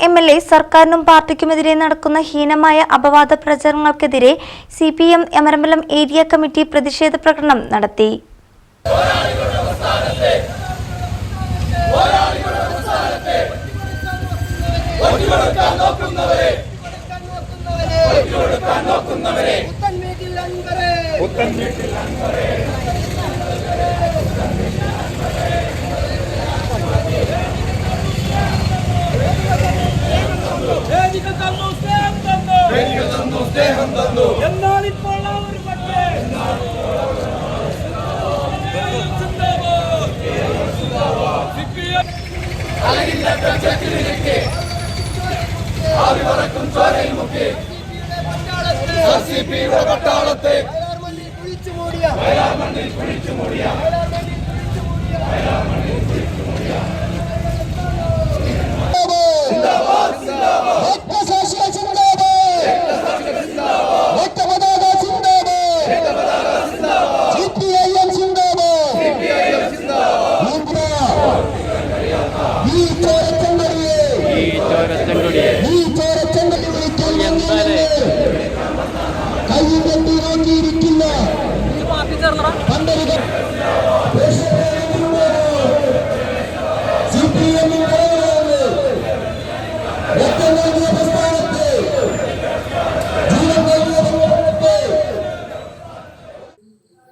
M L A സർക്കാരിനും പാർട്ടിക്കുമെതിരെ നടക്കുന്ന ഹീനമായ അപവാദ പ്രചരണങ്ങൾക്കെതിരെ C P M Amarambalam area committee പ്രതിഷേധ പ്രകടനം നടത്തി. പുത്തൻവീട്ടിൽ അൻവരെ വേദിക തന്നു സ്നേഹം തന്നു എന്നാൽ ഇപ്പോൾ ആ ഒരു പക്ഷേ പട്ടാളത്തെ കുഴിച്ചു മൂടിയ കുഴിച്ചു മൂടിയ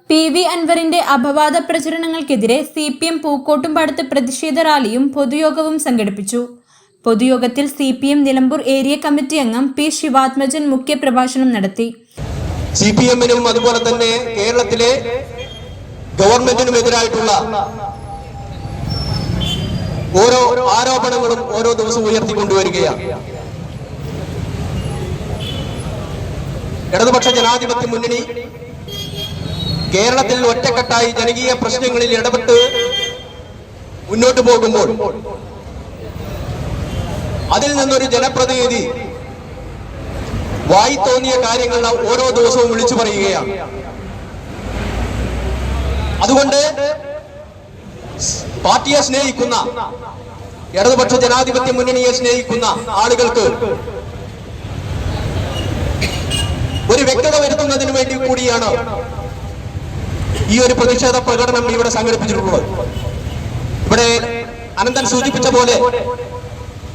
പി വി അൻവറിന്റെ അപവാദ പ്രചരണങ്ങൾക്കെതിരെ സി പി എം പൂക്കോട്ടുംപാടത്ത് പ്രതിഷേധ റാലിയും പൊതുയോഗവും സംഘടിപ്പിച്ചു. പൊതുയോഗത്തിൽ C P M Nilambur area committee അംഗം പി ശിവാത്മജൻ മുഖ്യപ്രഭാഷണം നടത്തി. സി പി എമ്മിനും അതുപോലെ തന്നെ കേരളത്തിലെ ഗവൺമെന്റിനും എതിരായിട്ടുള്ള ഓരോ ആരോപണങ്ങളും ഓരോ ദിവസവും ഉയർത്തിക്കൊണ്ടുവരികയാണ്. ഇടതുപക്ഷ ജനാധിപത്യ മുന്നണി കേരളത്തിൽ ഒറ്റക്കെട്ടായി ജനകീയ പ്രശ്നങ്ങളിൽ ഇടപെട്ട് മുന്നോട്ട് പോകുമ്പോൾ അതിൽ നിന്നൊരു ജനപ്രതിനിധി വായി തോന്നിയ കാര്യങ്ങൾ ഓരോ ദിവസവും വിളിച്ചു പറയുകയാണ്. അതുകൊണ്ട് പാർട്ടിയെ സ്നേഹിക്കുന്ന ഇടതുപക്ഷ ജനാധിപത്യ മുന്നണിയെ സ്നേഹിക്കുന്ന ആളുകൾക്ക് ഒരു വ്യക്തത വരുത്തുന്നതിന് വേണ്ടി കൂടിയാണ് ഈ ഒരു പ്രതിഷേധ പ്രകടനം ഇവിടെ സംഘടിപ്പിച്ചിട്ടുള്ളത്. ഇവിടെ അനന്തൻ സൂചിപ്പിച്ച പോലെ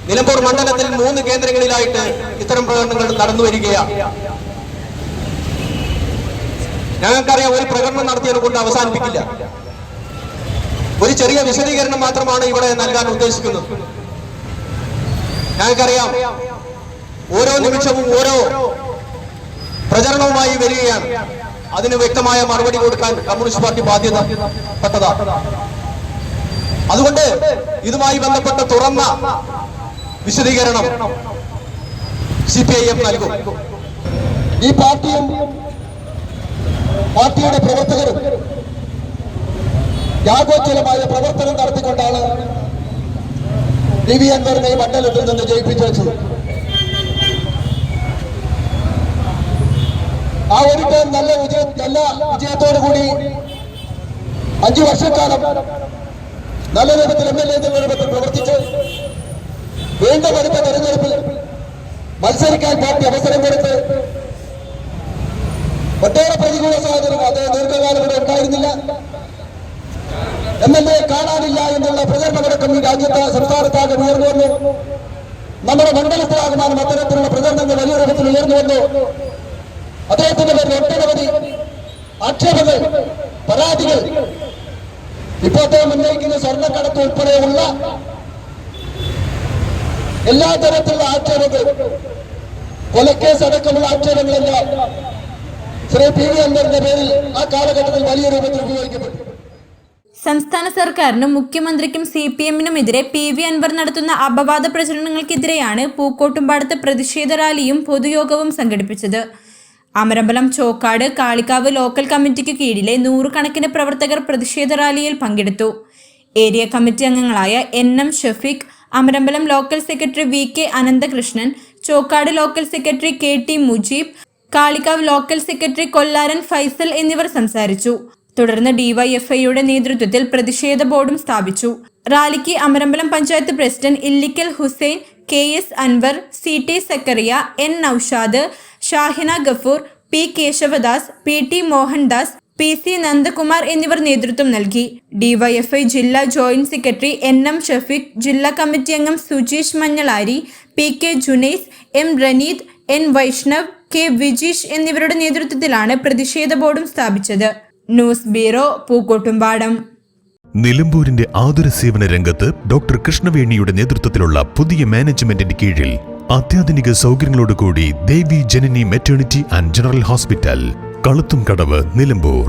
നിലമ്പൂർ മണ്ഡലത്തിൽ മൂന്ന് കേന്ദ്രങ്ങളിലായിട്ട് ഇത്തരം പ്രകടനങ്ങൾ നടന്നു വരികയാണ് ഞങ്ങൾക്കറിയാം ഒരു പ്രകടനം നടത്തിയത് കൊണ്ട് അവസാനിപ്പിക്കില്ല. ഒരു ചെറിയ വിശദീകരണം മാത്രമാണ് ഇവിടെ നൽകാൻ ഉദ്ദേശിക്കുന്നത്. ഞങ്ങൾക്കറിയാം ഓരോ നിമിഷവും ഓരോ പ്രചരണവുമായി വരികയാണ്. അതിന് വ്യക്തമായ മറുപടി കൊടുക്കാൻ കമ്മ്യൂണിസ്റ്റ് പാർട്ടി ബാധ്യതപ്പെട്ടതാണ് അതുകൊണ്ട് ഇതുമായി ബന്ധപ്പെട്ട തുറന്ന വിശദീകരണം സി പി ഐ എം നൽകും. ഈ പാർട്ടിയും പാർട്ടിയുടെ പ്രവർത്തകരും യാഗോച്ചലമായ പ്രവർത്തനം നടത്തിക്കൊണ്ടാണ് പി വി അൻവറിനെ മണ്ഡലത്തിൽ നിന്ന് ജയിപ്പിച്ചു വെച്ചത്. ആ ഒരു പേർ നല്ല വിജയം നല്ല വിജയത്തോടു കൂടി അഞ്ചു വർഷക്കാലം നല്ല രൂപത്തിൽ എം എൽ എ രൂപത്തിൽ പ്രവർത്തിച്ച് വീണ്ടും അടുത്ത തെരഞ്ഞെടുപ്പിൽ മത്സരിക്കാൻ പാർട്ടി അവസരം കൊടുത്ത് ഒട്ടേറെ പ്രതികൂല സാഹചര്യം അത് ദീർഘകാലം ഇവിടെ ഉണ്ടായിരുന്നില്ല. എം എൽ എ കാണാനില്ല എന്നുള്ള പ്രചരണമടക്കം ഈ രാജ്യത്ത് സംസ്ഥാനത്താകെ ഉയർന്നു വന്നു. നമ്മുടെ മണ്ഡലത്തിലാകുമാനം അത്തരത്തിലുള്ള പ്രചരണങ്ങൾ വലിയ രൂപത്തിൽ ഉയർന്നു വന്നു. അദ്ദേഹത്തിന്റെ പേരിൽ ഒട്ടനവധി ആക്ഷേപങ്ങൾ പരാതികൾ. ഇപ്പോൾ അദ്ദേഹം ഉന്നയിക്കുന്ന സ്വർണക്കടത്ത് ഉൾപ്പെടെയുള്ള എല്ലാ തരത്തിലുള്ള ആക്ഷേപങ്ങൾ കൊലക്കേസ് അടക്കമുള്ള ആക്ഷേപങ്ങളെല്ലാം ആ കാലഘട്ടത്തിൽ വലിയ രൂപത്തിൽ സംസ്ഥാന സർക്കാരിനും മുഖ്യമന്ത്രിക്കും സി പി എമ്മിനുമെതിരെ പി വി അൻവർ നടത്തുന്ന അപവാദ പ്രചരണങ്ങൾക്കെതിരെയാണ് പൂക്കോട്ടുംപാടത്ത് പ്രതിഷേധ റാലിയും പൊതുയോഗവും സംഘടിപ്പിച്ചത്. അമരമ്പലം ചോക്കാട് കാളിക്കാവ് ലോക്കൽ കമ്മിറ്റിക്ക് കീഴിലെ നൂറുകണക്കിന് പ്രവർത്തകർ പ്രതിഷേധ റാലിയിൽ പങ്കെടുത്തു. ഏരിയ കമ്മിറ്റി അംഗങ്ങളായ N M Shafeeq Amarambalam local secretary V K Ananthakrishnan Chokkad local secretary K T Mujeeb Kalikavu local secretary Kollaran Faisal എന്നിവർ സംസാരിച്ചു. തുടർന്ന് ഡിവൈഎഫ്ഐയുടെ നേതൃത്വത്തിൽ പ്രതിഷേധ ബോർഡും സ്ഥാപിച്ചു. റാലിക്ക് Amarambalam panchayat president Illikkal Hussain K S Anvar C T Zakariya N Noushad Shahina Gafoor P Keshavadas P T Mohandas P C Nandakumar എന്നിവർ നേതൃത്വം നൽകി. ഡിവൈഎഫ്ഐ ജില്ലാ joint secretary N M Shafeeq ജില്ലാ കമ്മിറ്റി അംഗം Sujeesh Manjalari P K Junais M Raneed N Vaishnav K Vijeesh എന്നിവരുടെ നേതൃത്വത്തിലാണ് പ്രതിഷേധ ബോർഡും സ്ഥാപിച്ചത്. News bureau Pookkottumpadam. നിലമ്പൂരിന്റെ ആതുര സേവന രംഗത്ത് ഡോക്ടർ കൃഷ്ണവേണിയുടെ നേതൃത്വത്തിലുള്ള പുതിയ മാനേജ്മെന്റിന്റെ കീഴിൽ അത്യാധുനിക സൗകര്യങ്ങളോടുകൂടി Devi Janani maternity and general hospital Kaluthum Kadavu Nilambur.